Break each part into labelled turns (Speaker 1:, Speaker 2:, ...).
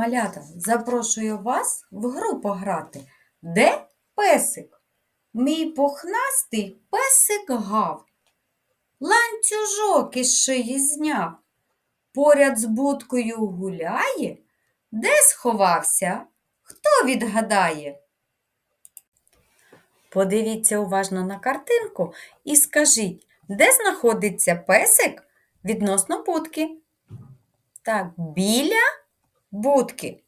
Speaker 1: Малята, запрошую вас в гру пограти. Де песик? Мій пухнастий песик гав. Ланцюжок із шиї зняв. Поряд з будкою гуляє. Де сховався? Хто відгадає? Подивіться уважно на картинку і скажіть, де знаходиться песик відносно будки? Так, біля будки.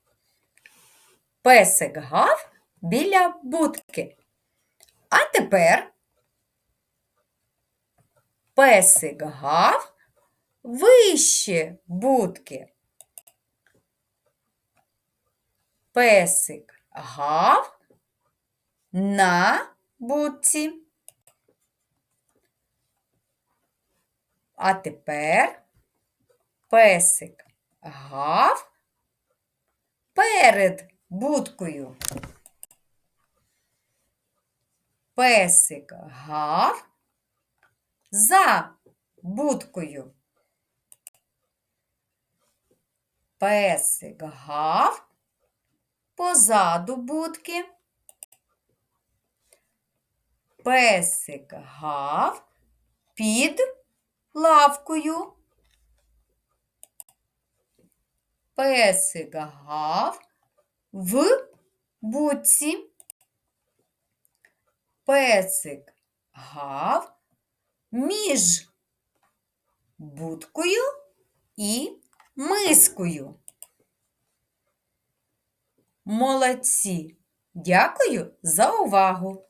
Speaker 1: Песик гав біля будки. А тепер песик гав вище будки. Песик гав на будці. А тепер песик гав перед будкою. Песик гав за будкою. Песик гав позаду будки. Песик гав під лавкою. Песик гав в будці. Песик гав між будкою і мискою. Молодці! Дякую за увагу!